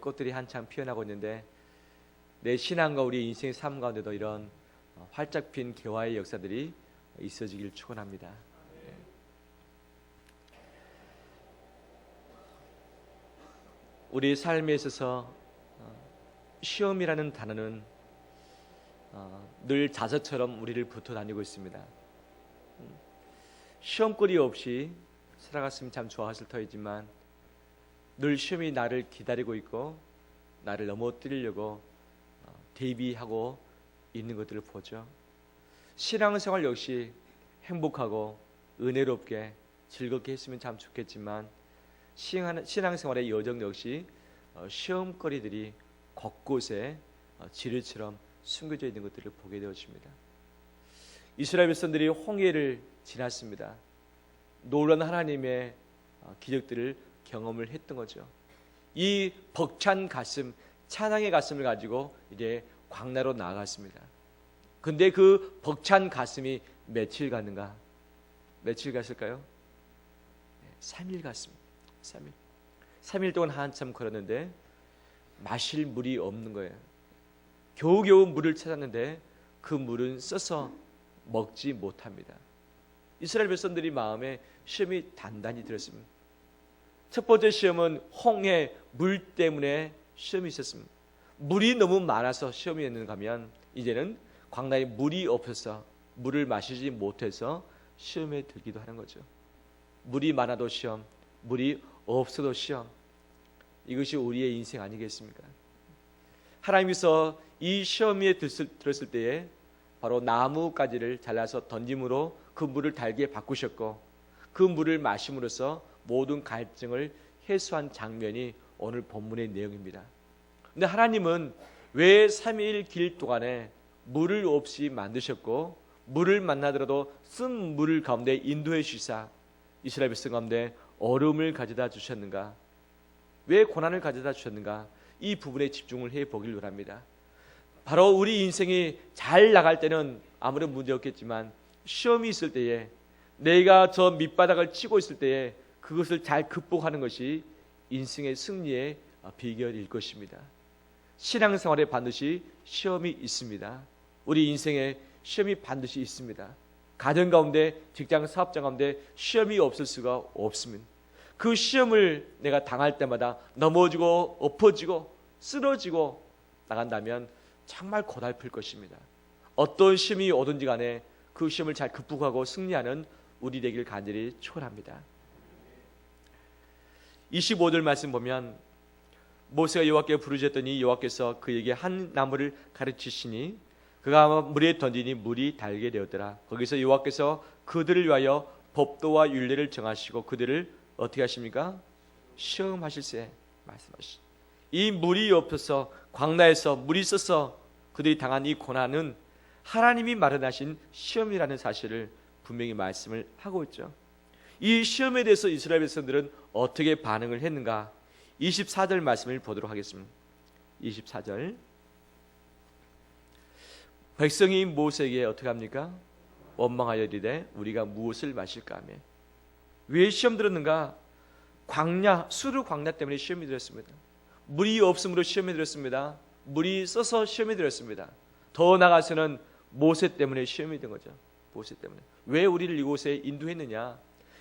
꽃들이 한창 피어나고 있는데 내 신앙과 우리 인생의 삶 가운데도 이런 어, 활짝 핀 개화의 역사들이 있어지길 축원합니다. 예. 우리 삶에 있어서 어, 시험이라는 단어는 어, 늘 자서처럼 우리를 붙어 다니고 있습니다. 음, 시험거리 없이 살아갔으면 참 좋았을 터이지만 늘 시험이 나를 기다리고 있고 나를 넘어뜨리려고 어, 대비하고 있는 것들을 보죠. 신앙생활 역시 행복하고 은혜롭게 즐겁게 했으면 참 좋겠지만 신앙- 신앙생활의 여정 역시 어, 시험거리들이 곳곳에 어, 지뢰처럼 숨겨져 있는 것들을 보게 되어집니다. 이스라엘 백성들이 홍해를 지났습니다. 놀라운 하나님의 어, 기적들을 경험을 했던 거죠. 이 벅찬 가슴, 찬양의 가슴을 가지고 이제 광나로 나아갔습니다. 근데 그 벅찬 가슴이 며칠 갔는가? 며칠 갔을까요? 3일 갔습니다. 3일. 3일 동안 한참 걸었는데 마실 물이 없는 거예요. 겨우겨우 물을 찾았는데 그 물은 써서 먹지 못합니다. 이스라엘 백성들이 마음에 시험이 단단히 들었습니다. 첫 번째 시험은 홍해 물 때문에 시험이 있었습니다. 물이 너무 많아서 시험이 있는가 하면 이제는 광나에 물이 없어서 물을 마시지 못해서 시험에 들기도 하는 거죠. 물이 많아도 시험, 물이 없어도 시험. 이것이 우리의 인생 아니겠습니까? 하나님께서 이 시험에 들었을, 들었을 때에 바로 나무가지를 잘라서 던짐으로 그 물을 달게 바꾸셨고 그 물을 마심으로써 모든 갈증을 해소한 장면이 오늘 본문의 내용입니다. 근데 하나님은 왜 3일 길 동안에 물을 없이 만드셨고 물을 만나더라도 쓴물 가운데 인도해 주시사 이스라엘 백성 가운데 얼음을 가져다 주셨는가? 왜 고난을 가져다 주셨는가? 이 부분에 집중을 해 보길 원합니다. 바로 우리 인생이 잘 나갈 때는 아무런 문제 없겠지만 시험이 있을 때에 내가 저 밑바닥을 치고 있을 때에 그것을 잘 극복하는 것이 인생의 승리의 비결일 것입니다. 신앙생활에 반드시 시험이 있습니다. 우리 인생에 시험이 반드시 있습니다. 가정 가운데, 직장 사업장 가운데 시험이 없을 수가 없습니다. 그 시험을 내가 당할 때마다 넘어지고 엎어지고 쓰러지고 나간다면 정말 고달플 것입니다. 어떤 시험이 오든지 간에 그 시험을 잘 극복하고 승리하는 우리 되길 간절히 축원합니다. 25절 말씀 보면 모세가 여호와께 부르짖더니 여호와께서 그에게 한 나무를 가르치시니 그가 물에 던지니 물이 달게 되었더라. 거기서 여호와께서 그들을 위하여 법도와 율례를 정하시고 그들을 어떻게 하십니까? 시험하실세 말씀하시. 이 물이 없어서 광야에서 물이 있어서 그들이 당한 이 고난은 하나님이 마련하신 시험이라는 사실을 분명히 말씀을 하고 있죠. 이 시험에 대해서 이스라엘 백성들은 어떻게 반응을 했는가? 24절 말씀을 보도록 하겠습니다. 24절. 백성이 모세에게 어떻게 합니까? 원망하여 이르되 우리가 무엇을 마실까 하며 왜 시험 들었는가? 광야 수르 광야 때문에 시험이 들었습니다. 물이 없음으로 시험이 들었습니다. 물이 써서 시험이 들었습니다. 더 나가서는 모세 때문에 시험이 된 거죠. 모세 때문에. 왜 우리를 이곳에 인도했느냐?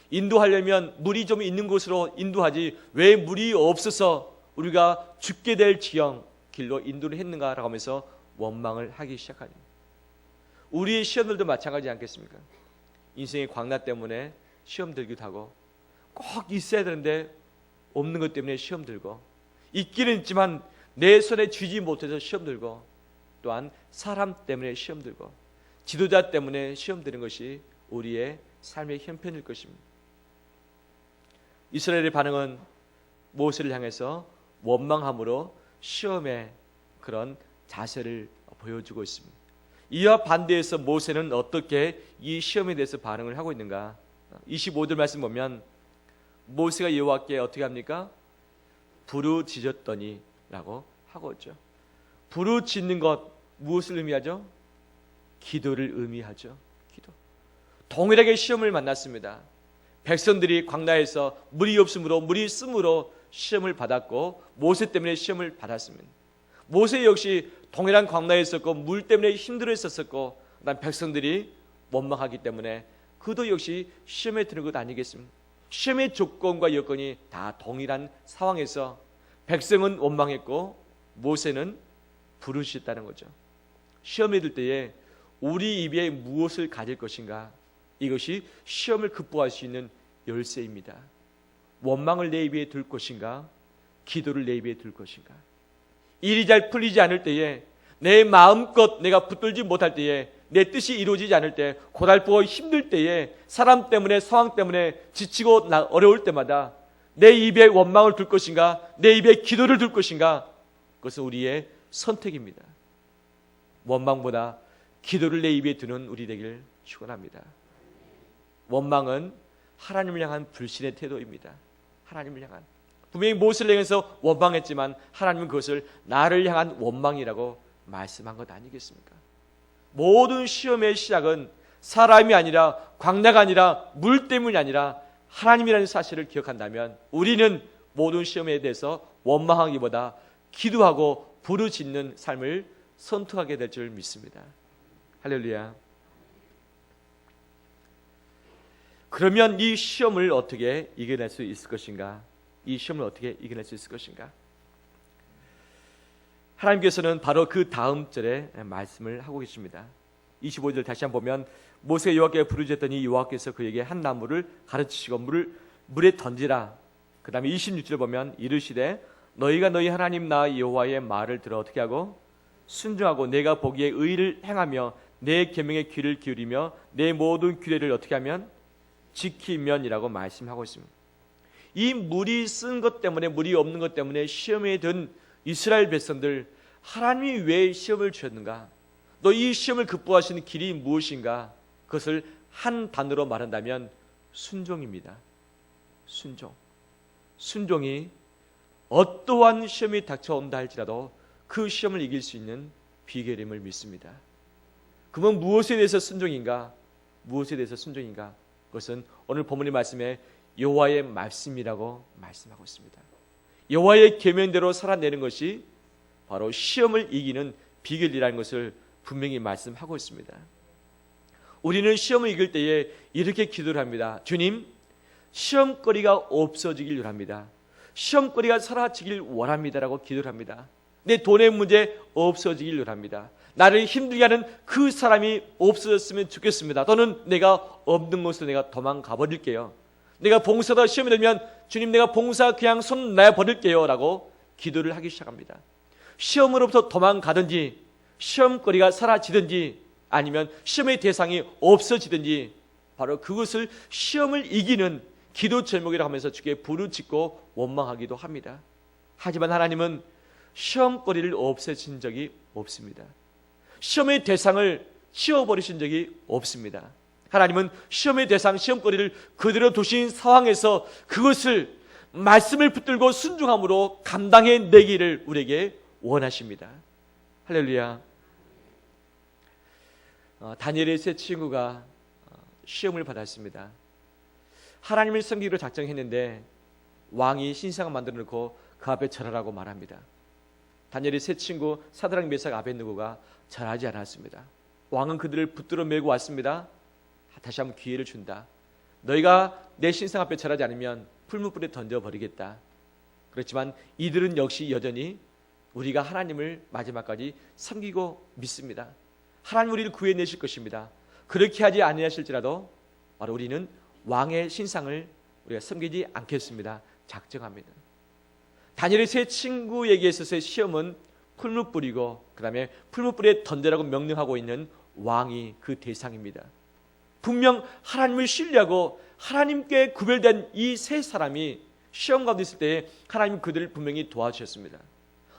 인도하려면 물이 좀 있는 곳으로 인도하지 왜 물이 없어서 우리가 죽게 될 지형 길로 인도를 했는가라고 하면서 원망을 하기 시작하니 우리의 시험들도 마찬가지 않겠습니까? 인생의 광나 때문에 시험 들기도 하고 꼭 있어야 되는데 없는 것 때문에 시험 들고 있기는 있지만 내 손에 쥐지 못해서 시험 들고 또한 사람 때문에 시험 들고 지도자 때문에 시험 드는 것이 우리의 삶의 형편일 것입니다. 이스라엘의 반응은 모세를 향해서 원망함으로 시험의 그런 자세를 보여주고 있습니다. 이와 반대해서 모세는 어떻게 이 시험에 대해서 반응을 하고 있는가? 25절 말씀 보면 모세가 여호와께 어떻게 합니까? 부르짖었더니라고 하고 있죠. 부르짖는 것 무엇을 의미하죠? 기도를 의미하죠. 기도. 동일하게 시험을 만났습니다. 백성들이 광야에서 물이 없으므로 물이 있으므로 시험을 받았고 모세 때문에 시험을 받았습니다. 모세 역시 동해랑 광야에 있었고 물 때문에 힘들어 했었었고 그다음 백성들이 원망하기 때문에 그도 역시 시험에 드는 것 아니겠습니까? 시험의 조건과 여건이 다 동일한 상황에서 백성은 원망했고 모세는 부르셨다는 거죠. 시험에 들 때에 우리 입에 무엇을 가질 것인가? 이것이 시험을 극복할 수 있는 열쇠입니다. 원망을 내 입에 둘 것인가? 기도를 내 입에 둘 것인가? 일이 잘 풀리지 않을 때에 내 마음껏 내가 붙들지 못할 때에 내 뜻이 이루어지지 않을 때 고달프고 힘들 때에 사람 때문에 상황 때문에 지치고 나 어려울 때마다 내 입에 원망을 둘 것인가 내 입에 기도를 둘 것인가 그것은 우리의 선택입니다. 원망보다 기도를 내 입에 두는 우리 되길 축원합니다. 원망은 하나님을 향한 불신의 태도입니다. 하나님을 향한 분명히 모세를 향해서 원망했지만 하나님은 그것을 나를 향한 원망이라고 말씀한 것 아니겠습니까? 모든 시험의 시작은 사람이 아니라 광야가 아니라 물 때문이 아니라 하나님이라는 사실을 기억한다면 우리는 모든 시험에 대해서 원망하기보다 기도하고 부르짖는 삶을 선택하게 될 줄 믿습니다. 할렐루야. 그러면 이 시험을 어떻게 이겨낼 수 있을 것인가? 이 시험을 어떻게 이겨낼 수 있을 것인가? 하나님께서는 바로 그 다음 절에 말씀을 하고 계십니다. 25절 다시 한번 보면 모세 여호와께 부르짖더니 여호와께서 그에게 한 나무를 가르치시고 물을 물에 던지라. 그다음에 26절 보면 이르시되 너희가 너희 하나님 나 여호와의 말을 들어 어떻게 하고 순종하고 내가 보기에 의를 행하며 내 계명에 귀를 기울이며 내 모든 규례를 어떻게 하면 지키면이라고 말씀하고 있습니다. 이 물이 쓴 것 때문에 물이 없는 것 때문에 시험에 든 이스라엘 백성들 하나님이 왜 시험을 주셨는가? 너이 시험을 극복하시는 길이 무엇인가? 그것을 한 단어로 말한다면 순종입니다. 순종. 순종이 어떠한 시험이 닥쳐온다 할지라도 그 시험을 이길 수 있는 비결임을 믿습니다. 그러면 무엇에 대해서 순종인가? 무엇에 대해서 순종인가? 그것은 오늘 본문의 말씀에 여호와의 말씀이라고 말씀하고 있습니다. 여호와의 계명대로 살아내는 것이 바로 시험을 이기는 비결이라는 것을 분명히 말씀하고 있습니다. 우리는 시험을 이길 때에 이렇게 기도를 합니다. 주님, 시험거리가 없어지길 원합니다. 시험거리가 사라지길 원합니다라고 기도를 합니다. 내 돈의 문제 없어지길 원합니다. 나를 힘들게 하는 그 사람이 없어졌으면 좋겠습니다. 또는 내가 없는 곳으로 내가 도망가 버릴게요. 내가 봉사다 시험이 들면 주님 내가 봉사 그냥 손 놔 버릴게요 라고 기도를 하기 시작합니다. 시험으로부터 도망가든지 시험거리가 사라지든지 아니면 시험의 대상이 없어지든지 바로 그것을 시험을 이기는 기도 제목이라 하면서 주께 부르짖고 원망하기도 합니다. 하지만 하나님은 시험거리를 없애신 적이 없습니다. 시험의 대상을 치워버리신 적이 없습니다. 하나님은 시험의 대상, 시험거리를 그대로 두신 상황에서 그것을 말씀을 붙들고 순종함으로 감당해 내기를 우리에게 원하십니다. 할렐루야. 어, 다니엘의 세 친구가 어, 시험을 받았습니다. 하나님을 섬기기로 작정했는데 왕이 신상을 만들어 놓고 그 앞에 절하라고 말합니다. 다니엘의 세 친구 사드랑 메삭 아벤누고가 절하지 않았습니다. 왕은 그들을 붙들어 메고 왔습니다. 다시 한번 기회를 준다. 너희가 내 신상 앞에 절하지 않으면 풀무불에 던져 버리겠다. 그렇지만 이들은 역시 여전히 우리가 하나님을 마지막까지 섬기고 믿습니다. 하나님 우리를 구해내실 것입니다. 그렇게 하지 아니하실지라도 바로 우리는 왕의 신상을 우리가 섬기지 않겠습니다. 작정합니다. 다니엘의 세 친구에게 있어서의 시험은 풀무불이고 그 다음에 풀무불에 던져라고 명령하고 있는 왕이 그 대상입니다. 분명 하나님을 신뢰하고 하나님께 구별된 이 세 사람이 시험 가운데 있을 때 하나님 그들을 분명히 도와주셨습니다.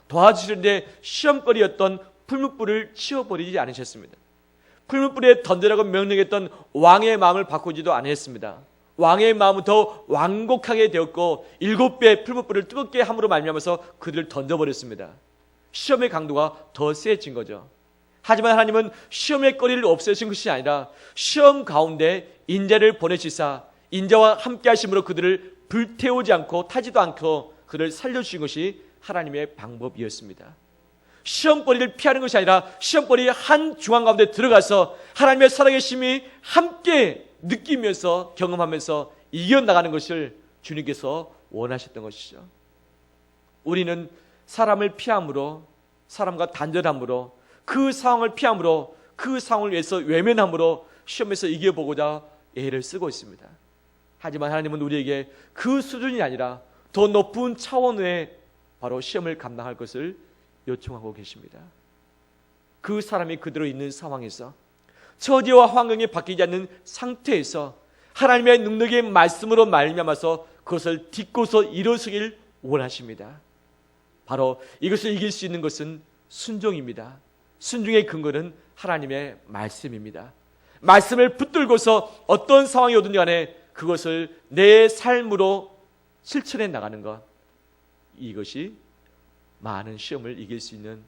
도와주시는데 시험거리였던 풀무불을 치워버리지 않으셨습니다. 풀무불에 던져라고 명령했던 왕의 마음을 바꾸지도 않았습니다. 왕의 마음은 더 완곡하게 되었고 일곱 배 풀무불을 뜨겁게 함으로 말미암아서 그들을 던져버렸습니다. 시험의 강도가 더 세진 거죠. 하지만 하나님은 시험의 거리를 없애신 것이 아니라 시험 가운데 인자를 보내시사 인자와 함께 하심으로 그들을 불태우지 않고 타지도 않고 그를 살려주신 것이 하나님의 방법이었습니다. 시험거리를 피하는 것이 아니라 시험거리 한 중앙 가운데 들어가서 하나님의 살아계심이 함께 느끼면서 경험하면서 이겨나가는 것을 주님께서 원하셨던 것이죠. 우리는 사람을 피함으로 사람과 단절함으로 그 상황을 피함으로 그 상황을 위해서 외면함으로 시험에서 이겨보고자 애를 쓰고 있습니다. 하지만 하나님은 우리에게 그 수준이 아니라 더 높은 차원의 바로 시험을 감당할 것을 요청하고 계십니다. 그 사람이 그대로 있는 상황에서 처지와 환경이 바뀌지 않는 상태에서 하나님의 능력의 말씀으로 말미암아서 그것을 딛고서 일어서길 원하십니다. 바로 이것을 이길 수 있는 것은 순종입니다. 순종의 근거는 하나님의 말씀입니다. 말씀을 붙들고서 어떤 상황이 오든 간에 그것을 내 삶으로 실천해 나가는 것. 이것이 많은 시험을 이길 수 있는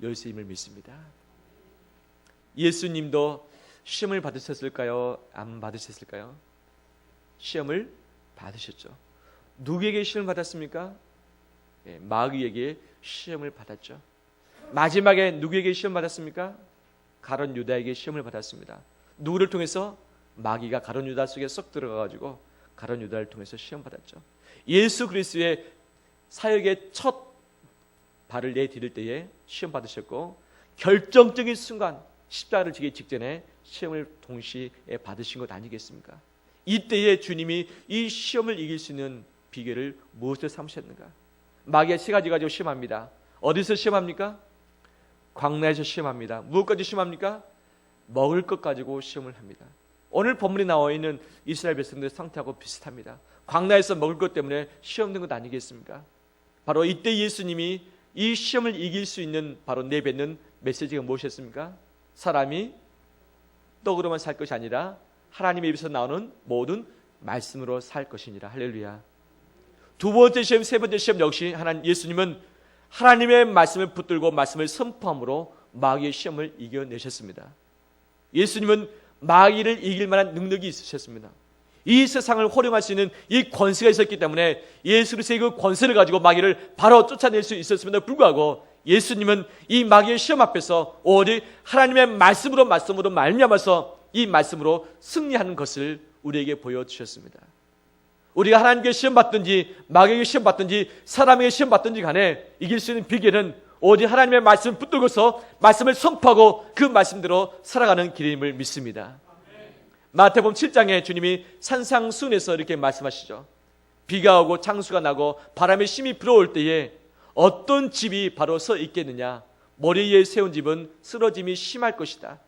열쇠임을 믿습니다. 예수님도 시험을 받으셨을까요? 안 받으셨을까요? 시험을 받으셨죠. 누구에게 시험을 받았습니까? 예, 마귀에게 시험을 받았죠. 마지막에 누구에게 시험 받았습니까? 가론 유다에게 시험을 받았습니다. 누구를 통해서 마귀가 가론 유다 속에 쏙 들어가 가지고 가론 유다를 통해서 시험 받았죠. 예수 그리스도의 사역의 첫 발을 내디딜 때에 시험 받으셨고 결정적인 순간 십자가를 지기 직전에 시험을 동시에 받으신 것 아니겠습니까? 이때에 주님이 이 시험을 이길 수 있는 비결을 무엇을 삼으셨는가? 마귀가 세 가지 가지고 시험합니다. 어디서 시험합니까? 광야에서 시험합니다. 무엇까지 시험합니까? 먹을 것 가지고 시험을 합니다. 오늘 본문에 나와 있는 이스라엘 백성들의 상태하고 비슷합니다. 광야에서 먹을 것 때문에 시험된 것 아니겠습니까? 바로 이때 예수님이 이 시험을 이길 수 있는 바로 내뱉는 메시지가 무엇이었습니까? 사람이 떡으로만 살 것이 아니라 하나님의 입에서 나오는 모든 말씀으로 살 것이니라. 할렐루야. 두 번째 시험, 세 번째 시험 역시 하나님 예수님은 하나님의 말씀을 붙들고 말씀을 선포함으로 마귀의 시험을 이겨내셨습니다. 예수님은 마귀를 이길 만한 능력이 있으셨습니다. 이 세상을 활용할 수 있는 이 권세가 있었기 때문에 예수 그리스도의 그 권세를 가지고 마귀를 바로 쫓아낼 수 있었음에도 불구하고 예수님은 이 마귀의 시험 앞에서 오직 하나님의 말씀으로 말씀으로 말미암아서 이 말씀으로 승리하는 것을 우리에게 보여주셨습니다. 우리가 하나님께 시험 받든지 마귀에게 시험 받든지 사람에게 시험 받든지 간에 이길 수 있는 비결은 오직 하나님의 말씀을 붙들고서 말씀을 선포하고 그 말씀대로 살아가는 길임을 믿습니다. 마태복음 7장에 주님이 산상순에서 이렇게 말씀하시죠. 비가 오고 창수가 나고 바람이 심히 불어올 때에 어떤 집이 바로 서 있겠느냐? 머리 위에 세운 집은 쓰러짐이 심할 것이다.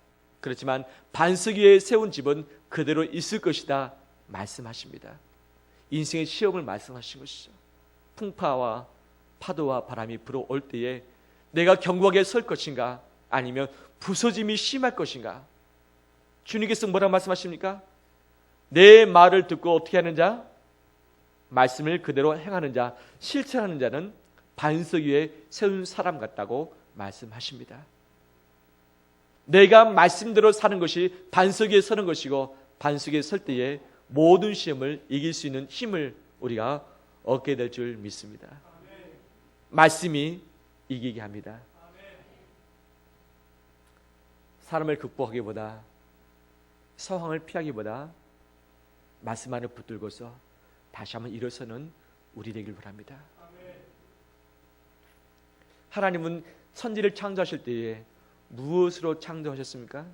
그렇지만 반석 위에 세운 집은 그대로 있을 것이다. 말씀하십니다. 인생의 시험을 말씀하신 것이죠. 풍파와 파도와 바람이 불어올 때에 내가 견고하게 설 것인가? 아니면 부서짐이 심할 것인가? 주님께서 뭐라 말씀하십니까? 내 말을 듣고 어떻게 하는 자? 말씀을 그대로 행하는 자, 실천하는 자는 반석 위에 세운 사람 같다고 말씀하십니다. 내가 말씀대로 사는 것이 반석 위에 서는 것이고 반석 위에 설 때에 모든 시험을 이길 수 있는 힘을 우리가 얻게 될 줄 믿습니다. 말씀이 이기게 합니다. 사람을 극복하기보다 상황을 피하기보다 말씀 안에 붙들고서 다시 한번 일어서는 우리 되길 바랍니다. 하나님은 천지를 창조하실 때에 무엇으로 창조하셨습니까?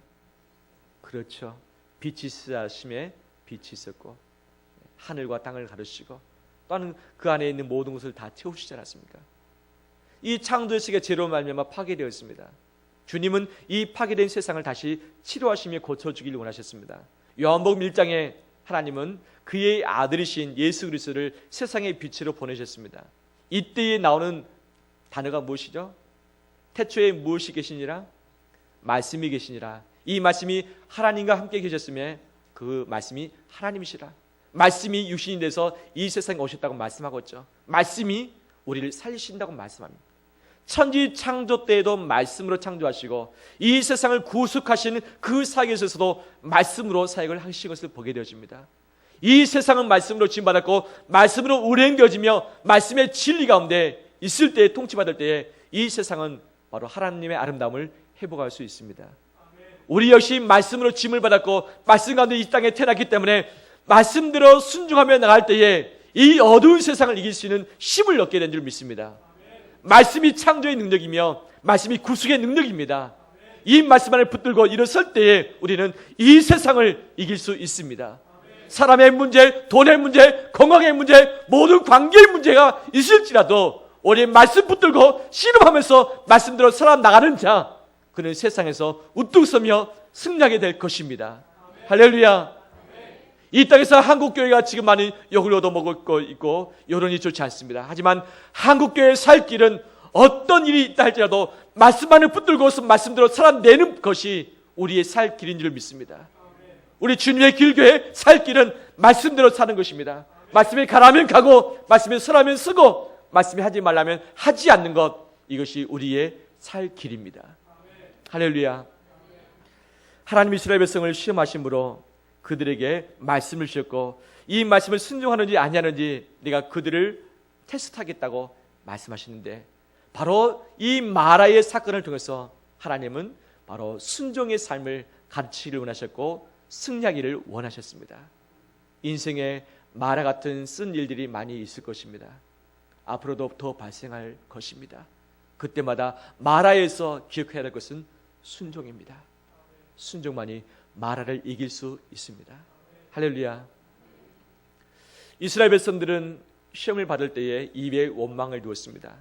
그렇죠. 빛이 있으심에 빛이 있었고 하늘과 땅을 가르시고 또는 그 안에 있는 모든 것을 다 채우시지 않았습니까? 이 창조의 세계 제로 말미암아 파괴되었습니다. 주님은 이 파괴된 세상을 다시 치료하시며 고쳐주길 원하셨습니다. 요한복음 1장에 하나님은 그의 아들이신 예수 그리스도를 세상의 빛으로 보내셨습니다. 이때에 나오는 단어가 무엇이죠? 태초에 무엇이 계시니라? 말씀이 계시니라. 이 말씀이 하나님과 함께 계셨음에 그 말씀이 하나님이시라. 말씀이 육신이 돼서 이 세상에 오셨다고 말씀하고 있죠. 말씀이 우리를 살리신다고 말씀합니다. 천지 창조 때에도 말씀으로 창조하시고 이 세상을 구속하시는 그 사역에 있어서도 말씀으로 사역을 하신 것을 보게 되어집니다. 이 세상은 말씀으로 지음받았고 말씀으로 운행되어지며 말씀의 진리 가운데 있을 때에 통치받을 때에 이 세상은 바로 하나님의 아름다움을 회복할 수 있습니다. 우리 역시 말씀으로 짐을 받았고 말씀 가운데 이 땅에 태어났기 때문에 말씀대로 순종하며 나갈 때에 이 어두운 세상을 이길 수 있는 힘을 얻게 된 줄 믿습니다. 말씀이 창조의 능력이며 말씀이 구속의 능력입니다. 이 말씀 안에 붙들고 일어설 때에 우리는 이 세상을 이길 수 있습니다. 사람의 문제, 돈의 문제, 건강의 문제, 모든 관계의 문제가 있을지라도 우리 말씀 붙들고 씨름하면서 말씀대로 살아나가는 자, 그는 세상에서 우뚝 서며 승리하게 될 것입니다. 할렐루야. 이 땅에서 한국 교회가 지금 많이 욕을 얻어먹고 있고 여론이 좋지 않습니다. 하지만 한국 교회의 살 길은 어떤 일이 있다 할지라도 말씀만을 붙들고서 말씀대로 살아내는 것이 우리의 살 길인 줄 믿습니다. 우리 주님의 길교의 살 길은 말씀대로 사는 것입니다. 말씀이 가라면 가고 말씀이 서라면 쓰고 말씀이 하지 말라면 하지 않는 것 이것이 우리의 살 길입니다. 할렐루야. 하나님 이스라엘 백성을 시험하심으로 그들에게 말씀을 주셨고 이 말씀을 순종하는지 아니하는지 내가 그들을 테스트하겠다고 말씀하시는데 바로 이 마라의 사건을 통해서 하나님은 바로 순종의 삶을 가르치기를 원하셨고 승리하기를 원하셨습니다. 인생에 마라 같은 쓴 일들이 많이 있을 것입니다. 앞으로도 더 발생할 것입니다. 그때마다 마라에서 기억해야 할 것은 순종입니다. 순종만이 마라를 이길 수 있습니다. 할렐루야. 이스라엘 백성들은 시험을 받을 때에 입에 원망을 두었습니다.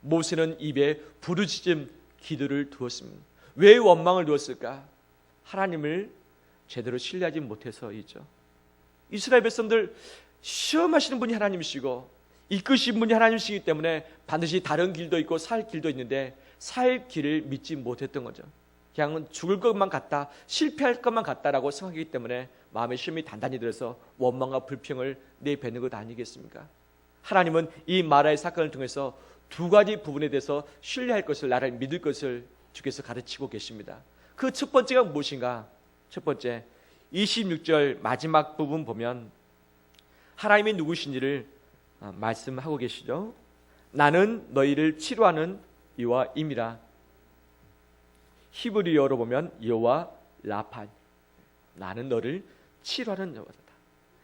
모세는 입에 부르짖음 기도를 두었습니다. 왜 원망을 두었을까? 하나님을 제대로 신뢰하지 못해서이죠. 이스라엘 백성들 시험하시는 분이 하나님이시고 이끄신 분이 하나님이시기 때문에 반드시 다른 길도 있고 살 길도 있는데 살 길을 믿지 못했던 거죠. 그냥 죽을 것만 같다, 실패할 것만 같다라고 생각하기 때문에 마음의 시험이 단단히 들어서 원망과 불평을 내뱉는 것 아니겠습니까? 하나님은 이 마라의 사건을 통해서 두 가지 부분에 대해서 신뢰할 것을 나를 믿을 것을 주께서 가르치고 계십니다. 그 첫 번째가 무엇인가? 첫 번째 26절 마지막 부분 보면 하나님이 누구신지를 어, 말씀하고 계시죠. 나는 너희를 치료하는 이와 임이라. 히브리어로 보면 여호와 라파. 나는 너를 치료하는 여호와다.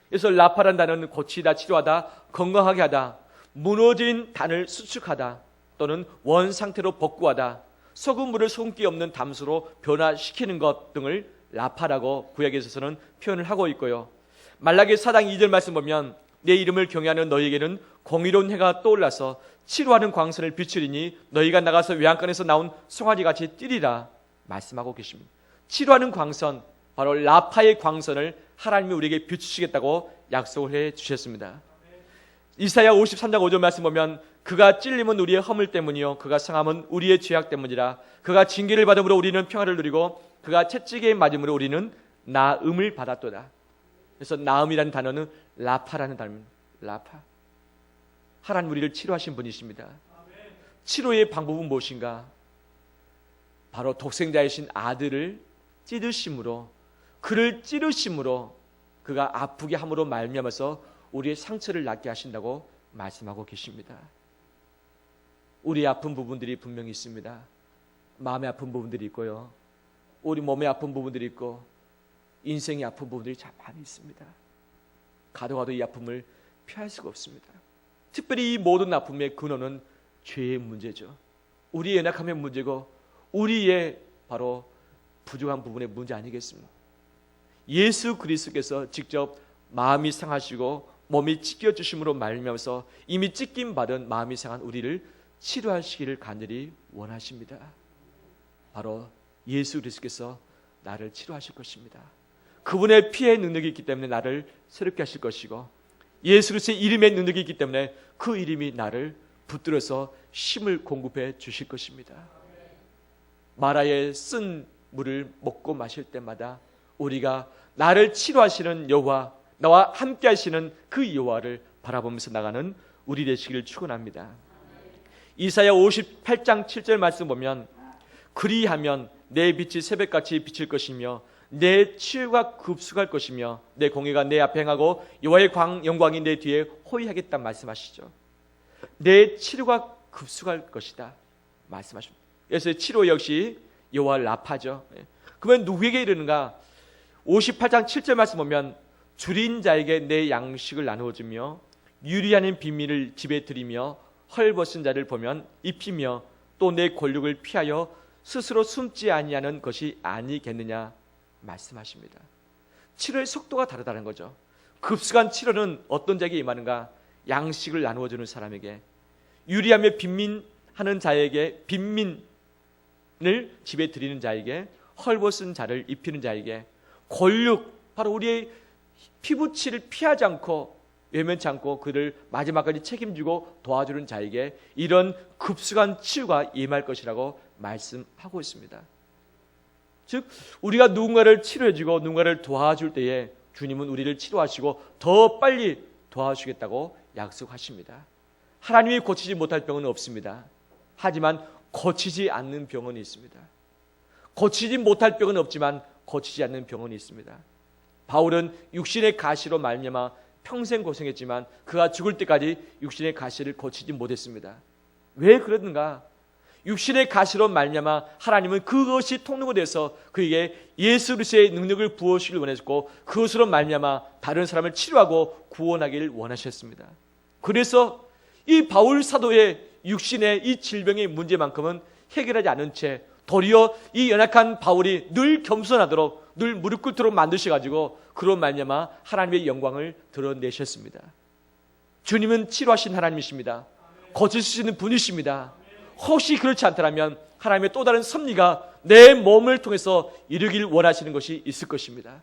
그래서 라파란 단어는 고치다, 치료하다, 건강하게 하다, 무너진 단을 수축하다, 또는 원 상태로 복구하다, 소금 물을 손기 없는 담수로 변화시키는 것 등을 라파라고 구약에서는 표현을 하고 있고요. 말라기 4장 2절 말씀 보면 내 이름을 경외하는 너희에게는 공의로운 해가 떠올라서 치료하는 광선을 비추리니 너희가 나가서 외양간에서 나온 송아지 같이 뛰리라 말씀하고 계십니다. 치료하는 광선 바로 라파의 광선을 하나님이 우리에게 비추시겠다고 약속을 해 주셨습니다. 이사야 53장 5절 말씀 보면 그가 찔림은 우리의 허물 때문이요 그가 상함은 우리의 죄악 때문이라 그가 징계를 받음으로 우리는 평화를 누리고 그가 채찍에 맞음으로 우리는 나음을 받았도다. 그래서 나음이라는 단어는 라파라는 단어입니다. 라파. 하나님 우리를 치료하신 분이십니다. 치료의 방법은 무엇인가? 바로 독생자이신 아들을 찌르심으로 그를 찌르심으로 그가 아프게 함으로 말미암아서 우리의 상처를 낫게 하신다고 말씀하고 계십니다. 우리 아픈 부분들이 분명히 있습니다. 마음의 아픈 부분들이 있고요. 우리 몸에 아픈 부분들이 있고 인생의 아픈 부분들이 참 많이 있습니다. 가도 가도 이 아픔을 피할 수가 없습니다. 특별히 이 모든 아픔의 근원은 죄의 문제죠. 우리의 연약함의 문제고 우리의 바로 부족한 부분의 문제 아니겠습니까? 예수 그리스도께서 직접 마음이 상하시고 몸이 찢겨 주심으로 말미암아서 이미 찢김 받은 마음이 상한 우리를 치료하시기를 간절히 원하십니다. 바로 예수 그리스도께서 나를 치료하실 것입니다. 그분의 피의 능력이 있기 때문에 나를 새롭게 하실 것이고 예수 그리스도의 이름의 능력이 있기 때문에 그 이름이 나를 붙들어서 힘을 공급해 주실 것입니다. 마라의 쓴 물을 먹고 마실 때마다 우리가 나를 치료하시는 여호와 나와 함께 하시는 그 여호와를 바라보면서 나가는 우리 되시기를 축원합니다. 이사야 58장 7절 말씀 보면 그리하면 내 빛이 새벽같이 비칠 것이며 내 치유가 급속할 것이며 내 공의가 내 앞에 행하고 여호와의 광 영광이 내 뒤에 호위하겠다 말씀하시죠. 내 치료가 급속할 것이다 말씀하십니다. 그래서 치료 역시 여호와 라파죠. 예. 그러면 누구에게 이르는가? 58장 7절 말씀 보면 줄인 자에게 내 양식을 나누어 주며 유리하는 비밀을 집에 들이며 헐벗은 자를 보면 입히며 또 내 권력을 피하여 스스로 숨지 아니하는 것이 아니겠느냐 말씀하십니다. 치료의 속도가 다르다는 거죠. 급속한 치료는 어떤 자에게 임하는가? 양식을 나누어 주는 사람에게 유리하며 빈민하는 자에게 빈민 을 집에 들이는 자에게 헐벗은 자를 입히는 자에게 권력 바로 우리의 피부치를 피하지 않고 외면치 않고 그를 마지막까지 책임지고 도와주는 자에게 이런 급속한 치유가 임할 것이라고 말씀하고 있습니다. 즉 우리가 누군가를 치료해주고 누군가를 도와줄 때에 주님은 우리를 치료하시고 더 빨리 도와주겠다고 약속하십니다. 하나님이 고치지 못할 병은 없습니다. 하지만 고치지 않는 병은 있습니다. 고치지 못할 병은 없지만 고치지 않는 병은 있습니다. 바울은 육신의 가시로 말미암아 평생 고생했지만 그가 죽을 때까지 육신의 가시를 고치지 못했습니다. 왜 그랬는가? 육신의 가시로 말미암아 하나님은 그것이 통로가 돼서 그에게 예수 그리스도의 능력을 부어주기를 원했고 그것으로 말미암아 다른 사람을 치료하고 구원하기를 원하셨습니다. 그래서 이 바울 사도의 육신의 이 질병의 문제만큼은 해결하지 않은 채 도리어 이 연약한 바울이 늘 겸손하도록 늘 무릎 꿇도록 만드셔 가지고 그런 말미암아 하나님의 영광을 드러내셨습니다. 주님은 치료하신 하나님이십니다. 고치시는 분이십니다. 혹시 그렇지 않다면 하나님의 또 다른 섭리가 내 몸을 통해서 이루길 원하시는 것이 있을 것입니다.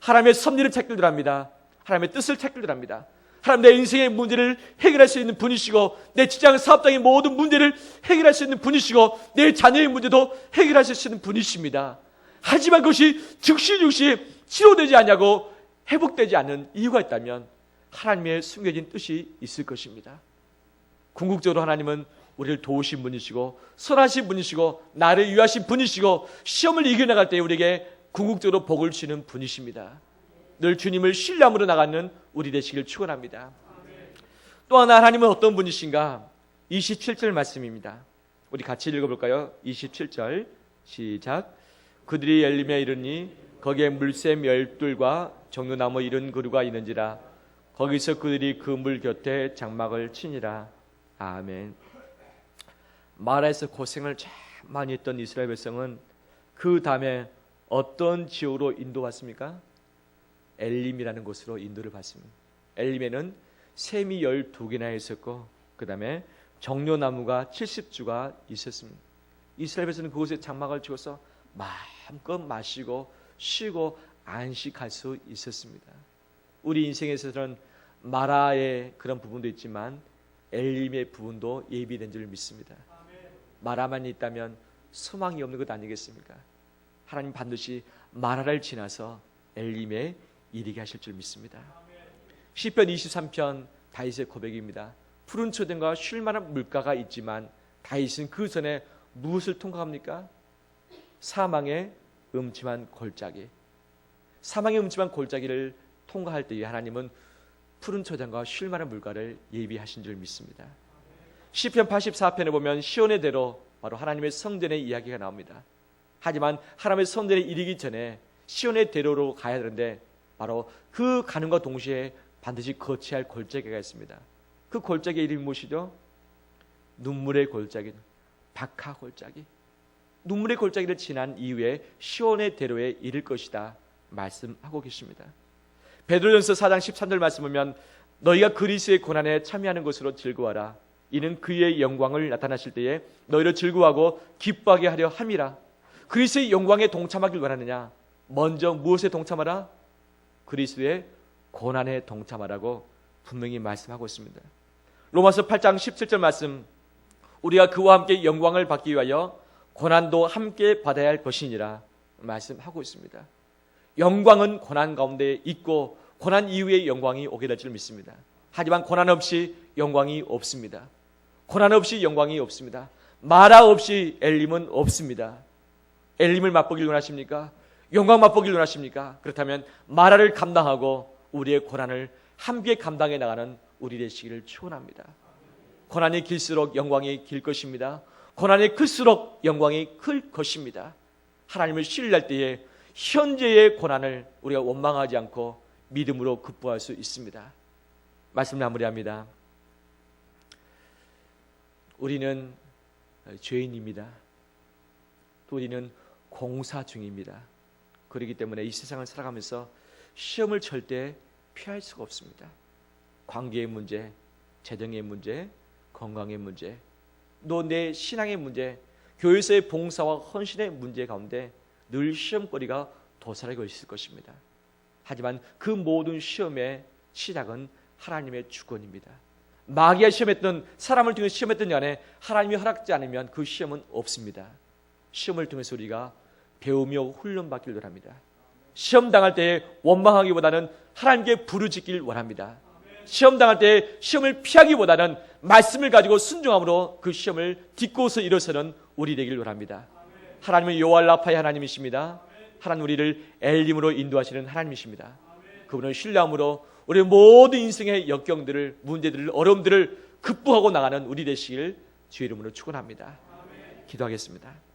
하나님의 섭리를 찾길 합니다. 하나님의 뜻을 찾길 합니다. 하나님 내 인생의 문제를 해결할 수 있는 분이시고 내 직장 사업장의 모든 문제를 해결할 수 있는 분이시고 내 자녀의 문제도 해결하실 수 있는 분이십니다. 하지만 그것이 즉시 즉시 치료되지 않냐고 회복되지 않는 이유가 있다면 하나님의 숨겨진 뜻이 있을 것입니다. 궁극적으로 하나님은 우리를 도우신 분이시고 선하신 분이시고 나를 위하신 분이시고 시험을 이겨나갈 때 우리에게 궁극적으로 복을 주시는 분이십니다. 늘 주님을 신뢰함으로 나가는 우리 되시길 축원합니다. 또 하나 하나님은 어떤 분이신가? 27절 말씀입니다. 우리 같이 읽어볼까요? 27절 시작. 그들이 열림에 이르니 거기에 물샘 열둘과 정류나무 이른 그루가 있는지라 거기서 그들이 그 물 곁에 장막을 치니라. 아멘. 마라에서 고생을 참 많이 했던 이스라엘 백성은 그 다음에 어떤 지역으로 인도받습니까? 엘림이라는 곳으로 인도를 받습니다. 엘림에는 샘이 12개나 있었고 그 다음에 정료나무가 70주가 있었습니다. 이스라엘에서는 그곳에 장막을 치고서 마음껏 마시고 쉬고 안식할 수 있었습니다. 우리 인생에서는 마라의 그런 부분도 있지만 엘림의 부분도 예비된 줄 믿습니다. 마라만 있다면 소망이 없는 것 아니겠습니까? 하나님 반드시 마라를 지나서 엘림에 이르게 하실 줄 믿습니다. 시편 23편 다윗의 고백입니다. 푸른 초등과 쉴 만한 물가가 있지만 다윗은 그 전에 무엇을 통과합니까? 사망의 음침한 골짜기. 사망의 음침한 골짜기를 통과할 때에 하나님은 푸른 초장과 쉴 만한 물가를 예비하신 줄 믿습니다. 시편 84편에 보면 시온의 대로 바로 하나님의 성전의 이야기가 나옵니다. 하지만 하나님의 성전에 이르기 전에 시온의 대로로 가야 되는데 바로 그 가는과 동시에 반드시 거치할 골짜기가 있습니다. 그 골짜기 이름이 무엇이죠? 눈물의 골짜기, 박하 골짜기. 눈물의 골짜기를 지난 이후에 시온의 대로에 이를 것이다 말씀하고 계십니다. 베드로전서 4장 13절 말씀 보면 너희가 그리스의 고난에 참여하는 것으로 즐거워라. 이는 그의 영광을 나타나실 때에 너희를 즐거워하고 기뻐하게 하려 함이라. 그리스의 영광에 동참하길 원하느냐? 먼저 무엇에 동참하라? 그리스도의 고난에 동참하라고 분명히 말씀하고 있습니다. 로마서 8장 17절 말씀 우리가 그와 함께 영광을 받기 위하여 고난도 함께 받아야 할 것이니라 말씀하고 있습니다. 영광은 고난 가운데 있고 고난 이후에 영광이 오게 될 줄 믿습니다. 하지만 고난 없이 영광이 없습니다. 고난 없이 영광이 없습니다. 마라 없이 엘림은 없습니다. 엘림을 맛보길 원하십니까? 영광 맛보길 원하십니까? 그렇다면 마라를 감당하고 우리의 고난을 함께 감당해 나가는 우리 되시기를 축원합니다. 고난이 길수록 영광이 길 것입니다. 고난이 클수록 영광이 클 것입니다. 하나님을 신뢰할 때에 현재의 고난을 우리가 원망하지 않고 믿음으로 극복할 수 있습니다. 말씀 마무리합니다. 우리는 죄인입니다. 또 우리는 공사 중입니다. 그렇기 때문에 이 세상을 살아가면서 시험을 절대 피할 수가 없습니다. 관계의 문제, 재정의 문제, 건강의 문제, 또 내 신앙의 문제, 교회에서의 봉사와 헌신의 문제 가운데 늘 시험거리가 도사리고 있을 것입니다. 하지만 그 모든 시험의 시작은 하나님의 주권입니다. 마귀가 시험했던 사람을 통해 시험했던 간에 하나님이 허락지 않으면 그 시험은 없습니다. 시험을 통해서 우리가 배우며 훈련받기를 원합니다. 시험 당할 때 원망하기보다는 하나님께 부르짖길 원합니다. 시험 당할 때 시험을 피하기보다는 말씀을 가지고 순종함으로 그 시험을 딛고서 일어서는 우리 되길 원합니다. 하나님은 요알라파의 하나님이십니다. 하나님 우리를 엘림으로 인도하시는 하나님이십니다. 그분을 신뢰함으로 우리 모든 인생의 역경들을 문제들을 어려움들을 극복하고 나가는 우리 되시길 주의 이름으로 축원합니다. 기도하겠습니다.